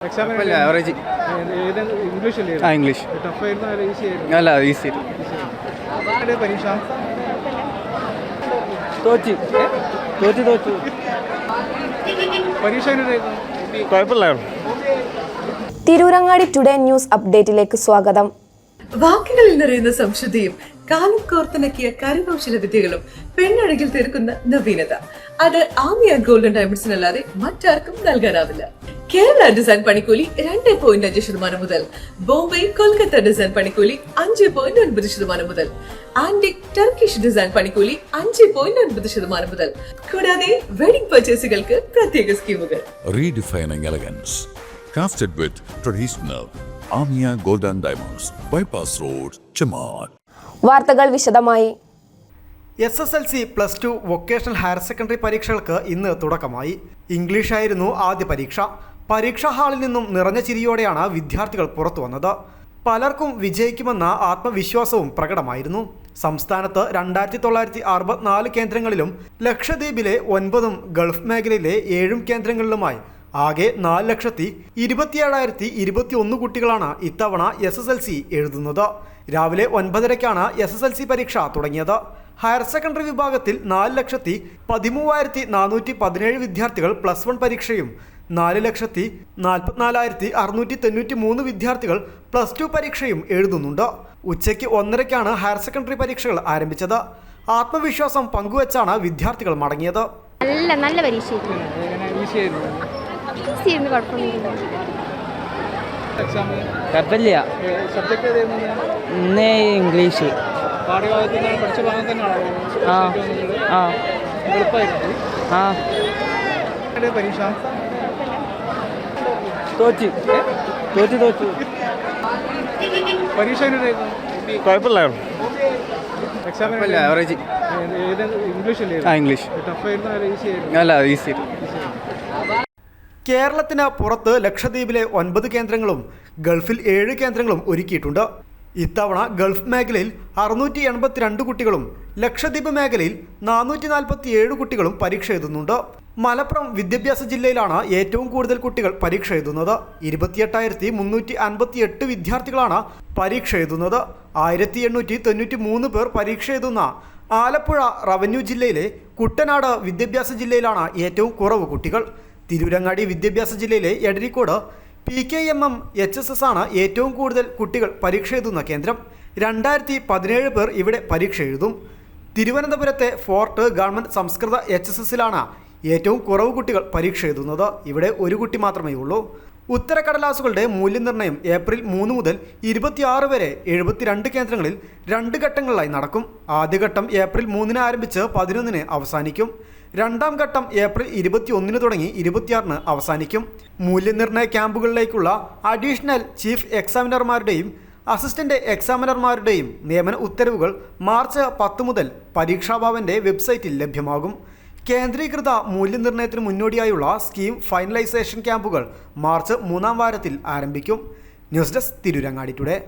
Average ആ English അല്ല? Easy പരീക്ഷ? തോറ്റി. തോച്ചി തോച്ചു പരീക്ഷ തിരൂരങ്ങാടി ടുഡേ ന്യൂസ് അപ്ഡേറ്റിലേക്ക് സ്വാഗതം. വാക്കുകളിൽ നിറയുന്ന സംശുദ്ധിയും കാലം കോർത്തിണക്കിയ കരകൗശല വിദ്യകളും പെണ്ണഴകിൽ തീർക്കുന്ന നവീനത. അത് ആമിയ ഗോൾഡൻ ഡയമണ്ട്സിനല്ലാതെ മറ്റാർക്കും നൽകാനാവില്ല. കേരള ഡിസൈൻ പണിക്കൂലി രണ്ട് പോയിന്റ് അഞ്ച് ശതമാനം മുതൽ ബോംബെ കൊൽക്കത്ത ഡിസൈൻ പണിക്കൂലി അഞ്ച് പോയിന്റ് ഒൻപത് ശതമാനം മുതൽ ആന്റിക് ടർക്കിഷ് ഡിസൈൻ പണിക്കൂലി അഞ്ച് പോയിന്റ് ഒൻപത് ശതമാനം മുതൽ. കൂടാതെ വെഡിംഗ് പർച്ചേസുകൾക്ക് പ്രത്യേക സ്കീമുകൾ. Redefining elegance Crafted with traditional Amiya golden diamonds bypass road Chaman. വാർത്തകൾ വിശദമായി. S S L C plus two vocational higher secondary പരീക്ഷകൾക്ക് ഇന്ന് തുടക്കമായി. ഇംഗ്ലീഷായിരുന്നു ആദ്യ പരീക്ഷ. പരീക്ഷാ ഹാളിൽ നിന്നും നിറഞ്ഞ ചിരിയോടെയാണ് വിദ്യാർത്ഥികൾ പുറത്തു വന്നത്. പലർക്കും വിജയിക്കുമെന്ന ആത്മവിശ്വാസവും പ്രകടമായിരുന്നു. സംസ്ഥാനത്ത് രണ്ടായിരത്തി തൊള്ളായിരത്തി അറുപത്തിനാല് കേന്ദ്രങ്ങളിലും ലക്ഷദ്വീപിലെ ഒൻപതും ഗൾഫ് മേഖലയിലെ ഏഴും കേന്ദ്രങ്ങളിലുമായി ആകെ നാല് ലക്ഷത്തി ഇരുപത്തിയേഴായിരത്തി ഇരുപത്തി ഒന്ന് കുട്ടികളാണ് ഇത്തവണ എസ് എസ് എൽ സി എഴുതുന്നത്. രാവിലെ ഒൻപതരയ്ക്കാണ് എസ് എസ് എൽ സി പരീക്ഷ തുടങ്ങിയത്. ഹയർ സെക്കൻഡറി വിഭാഗത്തിൽ നാല് ലക്ഷത്തി പതിമൂവായിരത്തി നാനൂറ്റി പതിനേഴ് വിദ്യാർത്ഥികൾ പ്ലസ് വൺ പരീക്ഷയും നാല് ലക്ഷത്തി നാൽപ്പത്തിനാലായിരത്തി അറുന്നൂറ്റി തൊണ്ണൂറ്റി മൂന്ന് വിദ്യാർത്ഥികൾ പ്ലസ് ടു പരീക്ഷയും എഴുതുന്നുണ്ട്. ഉച്ചയ്ക്ക് ഒന്നരയ്ക്കാണ് ഹയർ സെക്കൻഡറി പരീക്ഷകൾ ആരംഭിച്ചത്. ആത്മവിശ്വാസം പങ്കുവച്ചാണ് വിദ്യാർത്ഥികൾ മടങ്ങിയത്. നല്ല നല്ല പരീക്ഷയായിരുന്നു. കുഴപ്പമില്ല ഇന്നേ? ഇംഗ്ലീഷ്. പാഠ്യഭാഗത്ത് നിന്ന് പഠിച്ച ഭാഗം തന്നെയാണോ? ആ. ആ. ആ. പരീക്ഷ? തോച്ചി തോറ്റി തോച്ചു പരീക്ഷ കുഴപ്പമില്ലായിരുന്നു എക്സാം കുഴപ്പമില്ല ആവറേജ് ഇംഗ്ലീഷ് അല്ലേ ആ ഇംഗ്ലീഷ്. ടഫ് ആയിരുന്നു അല്ല ഈസി ആയിരുന്നു? അല്ല ഈസി കേരളത്തിന് പുറത്ത് ലക്ഷദ്വീപിലെ ഒൻപത് കേന്ദ്രങ്ങളും ഗൾഫിൽ ഏഴ് കേന്ദ്രങ്ങളും ഒരുക്കിയിട്ടുണ്ട്. ഇത്തവണ ഗൾഫ് മേഖലയിൽ അറുന്നൂറ്റി എൺപത്തിരണ്ട് കുട്ടികളും ലക്ഷദ്വീപ് മേഖലയിൽ നാനൂറ്റി നാൽപ്പത്തി ഏഴ് കുട്ടികളും പരീക്ഷ എഴുതുന്നുണ്ട്. മലപ്പുറം വിദ്യാഭ്യാസ ജില്ലയിലാണ് ഏറ്റവും കൂടുതൽ കുട്ടികൾ പരീക്ഷ എഴുതുന്നത്. ഇരുപത്തിയെട്ടായിരത്തി മുന്നൂറ്റി അൻപത്തി എട്ട് വിദ്യാർത്ഥികളാണ് പരീക്ഷ എഴുതുന്നത്. ആയിരത്തി എണ്ണൂറ്റി തൊണ്ണൂറ്റി മൂന്ന് പേർ പരീക്ഷ എഴുതുന്ന ആലപ്പുഴ റവന്യൂ ജില്ലയിലെ കുട്ടനാട് വിദ്യാഭ്യാസ ജില്ലയിലാണ് ഏറ്റവും കുറവ് കുട്ടികൾ. തിരൂരങ്ങാടി വിദ്യാഭ്യാസ ജില്ലയിലെ Edarikode P K M M H S S ആണ് ഏറ്റവും കൂടുതൽ കുട്ടികൾ പരീക്ഷ എഴുതുന്ന കേന്ദ്രം. രണ്ടായിരത്തി പതിനേഴ് പേർ ഇവിടെ പരീക്ഷ എഴുതും. തിരുവനന്തപുരത്തെ ഫോർട്ട് ഗവൺമെന്റ് സംസ്കൃത എച്ച് എസ് എസിലാണ് ഏറ്റവും കുറവ് കുട്ടികൾ പരീക്ഷ എഴുതുന്നത്. ഇവിടെ ഒരു കുട്ടി മാത്രമേ ഉള്ളൂ. ഉത്തരക്കടലാസുകളുടെ മൂല്യനിർണയം ഏപ്രിൽ മൂന്ന് മുതൽ ഇരുപത്തിയാറ് വരെ എഴുപത്തിരണ്ട് കേന്ദ്രങ്ങളിൽ രണ്ട് ഘട്ടങ്ങളിലായി നടക്കും. ആദ്യഘട്ടം ഏപ്രിൽ മൂന്നിന് ആരംഭിച്ച് പതിനൊന്നിന് അവസാനിക്കും. രണ്ടാം ഘട്ടം ഏപ്രിൽ ഇരുപത്തി ഒന്നിന് തുടങ്ങി ഇരുപത്തിയാറിന് അവസാനിക്കും. മൂല്യനിർണയ ക്യാമ്പുകളിലേക്കുള്ള അഡീഷണൽ ചീഫ് എക്സാമിനർമാരുടെയും അസിസ്റ്റന്റ് എക്സാമിനർമാരുടെയും നിയമന ഉത്തരവുകൾ മാർച്ച് പത്ത് മുതൽ പരീക്ഷാഭവന്റെ വെബ്സൈറ്റിൽ ലഭ്യമാകും. കേന്ദ്രീകൃത മൂല്യനിർണയത്തിന് മുന്നോടിയായുള്ള സ്കീം ഫൈനലൈസേഷൻ ക്യാമ്പുകൾ മാർച്ച് മൂന്നാം വാരത്തിൽ ആരംഭിക്കും. News desk Tirurangadi today